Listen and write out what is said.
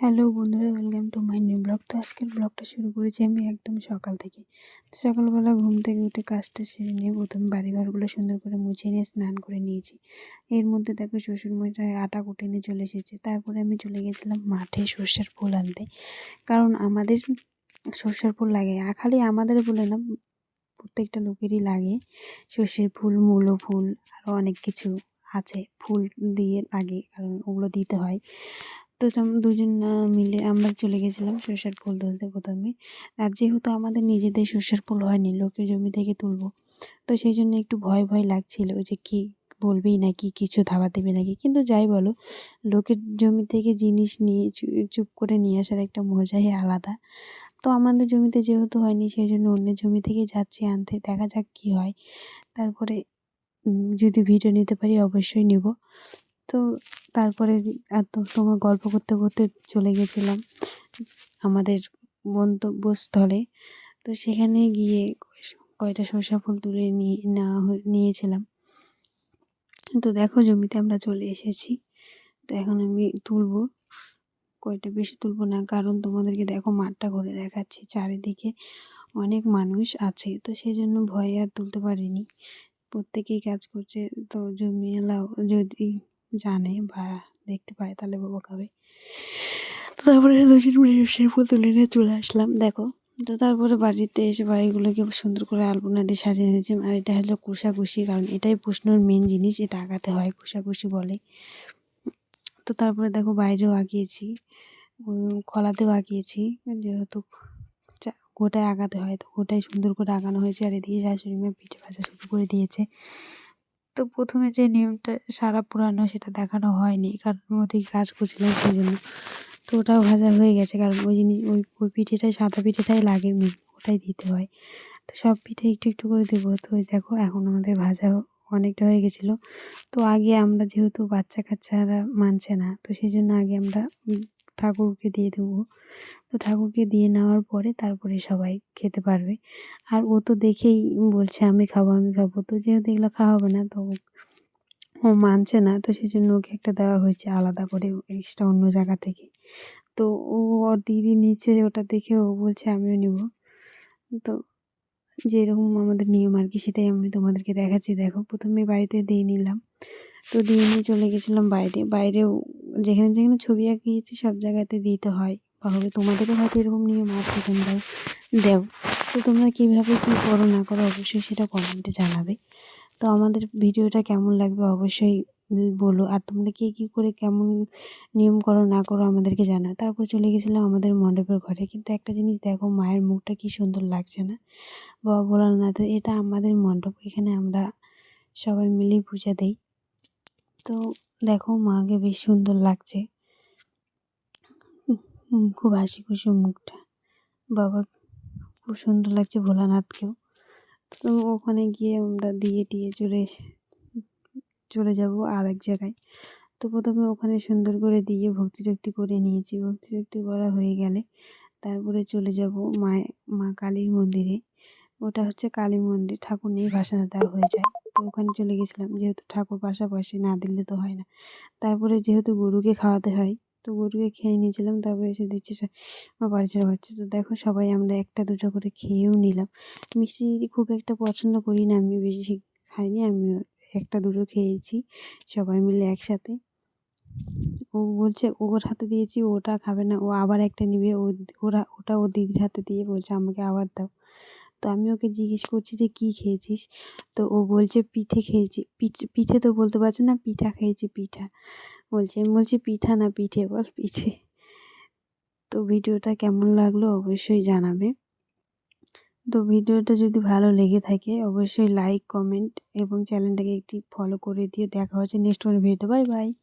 Hello বন্ধুরা, welcome to my new blog. তো আজকের ব্লগটা শুরু করেছি আমি একদম সকাল থেকে। তো সকালবেলা ঘুম থেকে উঠে কাজটা সেরে নিয়ে প্রথমে বাড়িঘরগুলো সুন্দর করে মুছে নিয়ে স্নান করে নিয়েছি। এর মধ্যে দেখো শ্বশুরমশাই আটা কুটে নিয়ে চলে এসেছে। তারপরে আমি চলে গেছিলাম মাঠে সর্ষের ফুল আনতে। কারণ আমাদের সর্ষের ফুল লাগে। খালি আমাদের বলে না, প্রত্যেকটা লোকেরই লাগে। সর্ষের ফুল, মূলো ফুল আরও অনেক কিছু আছে ফুল দিয়ে লাগে, কারণ ওগুলো দিতে হয়। তো দুজন মিলে আমরা চলে গেছিলাম সর্ষের ফুল তুলতে প্রথমে। আর যেহেতু আমাদের নিজেদের সর্ষের ফুল হয়নি লোকের জমি থেকে তুলবো। তো সেই জন্য একটু ভয় ভয় লাগছিল যে কি বলবেই নাকি, কিছু ধাবা দেবে নাকি? কিন্তু যাই বলো, লোকের জমি থেকে জিনিস নিয়ে চুপ করে নিয়ে আসার একটা মজাই আলাদা। তো আমাদের জমিতে যেহেতু হয়নি, সেই জন্য অন্যের জমি থেকে যাচ্ছি আনতে, দেখা যাক কী হয়। তারপরে যদি ভিডিও নিতে পারি অবশ্যই নেব। তো তারপরে এত সময় গল্প করতে করতে চলে গেছিলাম আমাদের গন্তব্যস্থলে। তো সেখানে গিয়ে কয়টা সরষা ফুল তুলে নিয়ে, নেওয়া নিয়েছিলাম। তো দেখো জমিতে আমরা চলে এসেছি। তো এখন আমি তুলবো। কয়টা বেশি তুলবো না, কারণ তোমাদেরকে দেখো মাঠটা ঘুরে দেখাচ্ছি, চারিদিকে অনেক মানুষ আছে। তো সেই জন্য ভয়ে আর তুলতে পারিনি। প্রত্যেকেই কাজ করছে, তো জমিওয়ালাও যদি জানে বা দেখতে পায়, তাহলে বাবা খাবে। তো তারপরে দুজন মিলে ফুল তুলে নিয়ে চলে আসলাম। দেখো, তো তারপরে বাড়িতে এসে বাড়িগুলোকে সুন্দর করে আলপনা দিয়ে সাজিয়ে নিয়েছি। আর এটা হলো কুশাকুশি কারণ এটাই প্রশ্নর মেন জিনিস, এটা আঁকাতে হয় কুশাকুশি বলে। তো তারপরে দেখো বাইরেও আঁকিয়েছি খলাতেও আঁকিয়েছি যেহেতু গোটায় আঁকাতে হয়, তো গোটায় সুন্দর করে আঁকানো হয়েছে। আর এদিকে শাশুড়ি মা পিঠে ভাজা শুরু করে দিয়েছে। তো প্রথমে যে নিয়মটা সারা পুরানো সেটা দেখানো হয়নি, কারণ ওদিকে কাজ করছিলাম সেই জন্য। তো ওটাও ভাজা হয়ে গেছে, কারণ ওই জিনিস, ওই ওই পিঠেটাই, সাদা পিঠেটাই লাগে ওটাই দিতে হয়। তো সব পিঠে একটু একটু করে দেবো। তো ওই দেখো, এখন আমাদের ভাজা অনেকটা হয়ে গেছিল। তো আগে আমরা যেহেতু বাচ্চা কাচ্চারা মানছে না, তো সেই জন্য আগে আমরা ঠাকুরকে দিয়ে দেবো। তো ঠাকুরকে দিয়ে নেওয়ার পরে তারপরে সবাই খেতে পারবে। আর ও তো দেখেই বলছে, আমি খাব আমি খাব। তো যেহেতু এগুলো খাওয়া হবে না, তো ও মানছে না। তো সেই জন্য ওকে একটা দেওয়া হয়েছে আলাদা করে এক্সট্রা অন্য জায়গা থেকে। তো ও ওর দিদি নিচ্ছে ওটা দেখে ও বলছে, আমিও নেব। তো যেরকম আমাদের নিয়ম আর কি, সেটাই আমি তোমাদেরকে দেখাচ্ছি। দেখো, প্রথমে বাড়িতে দিয়ে নিলাম। তো দিয়ে নিয়ে চলে গেছিলাম বাইরে। বাইরেও যেখানে যেখানে ছবি আঁকিয়েছি, সব জায়গাতে দিতে হয়। বা হবে তোমাদেরও হয়তো এরকম নিয়ম আছে তোমরা দেও। তো তোমরা কীভাবে কী করো না করো অবশ্যই সেটা কমেন্টে জানাবে। তো আমাদের ভিডিওটা কেমন লাগবে অবশ্যই বলো। আর তোমরা কে কী করে কেমন নিয়ম করো না করো আমাদেরকে জানাও। তারপর চলে গেছিলাম আমাদের মণ্ডপের ঘরে। কিন্তু একটা জিনিস দেখো, মায়ের মুখটা কি সুন্দর লাগছে না? বাবা ভোলানাথ এটা আমাদের মণ্ডপ। এখানে আমরা সবাই মিলেই পূজা দেই। তো দেখো মাকে বেশ সুন্দর লাগছে। খুব হাসি খুশি মুখটা। বাবা খুব সুন্দর লাগছে ভোলানাথকেও। তো ওখানে গিয়ে আমরা দিয়ে টিয়ে চলে চলে যাব আর এক জায়গায়। তো প্রথমে ওখানে সুন্দর করে দিয়ে ভক্তি টক্তি করে নিয়েছি। ভক্তি টক্তি করা হয়ে গেলে তারপরে চলে যাব মায়ের মা কালীর মন্দিরে। ওটা হচ্ছে কালী মন্দির। ঠাকুর নিয়ে ভাসানো দেওয়া হয়ে যায়। তো ওখানে চলে গেছিলাম। যেহেতু ঠাকুর পাশাপাশি না দিলে তো হয় না। তারপরে যেহেতু গরুকে খাওয়াতে হয়, তো গরুকে খেয়ে নিয়েছিলাম। তারপরে এসে দিচ্ছে আমার ছেড়ে হচ্ছে। তো দেখো সবাই আমরা একটা দুটো করে খেয়েও নিলাম। মিষ্টি খুব একটা পছন্দ করি না, আমি বেশি খাইনি। আমি একটা দুটো খেয়েছি, সবাই মিলে একসাথে। ও বলছে, ওর হাতে দিয়েছি, ওটা খাবে না। ও আবার একটা নিবে। ও ওরা ওটা ও দিদির হাতে দিয়ে বলছে, আমাকে আবার দাও। তো আমি ওকে জিজ্ঞেস করছি যে, কী খেয়েছিস? তো ও বলছে, পিঠে খেয়েছি। পিঠে পিঠে তো বলতে পারছে না, পিঠা খেয়েছি, পিঠা। বলছে, আমি বলছি পিঠা না, পিঠে, বল পিঠে। তো ভিডিওটা কেমন লাগল অবশ্যই জানাবে। তো ভিডিওটা যদি ভালো লেগে থাকে, অবশ্যই লাইক, কমেন্ট এবং চ্যানেলটাকে একটি ফলো করে দিয়ে দেখা হচ্ছে নেক্সট ভিডিও বাই বাই।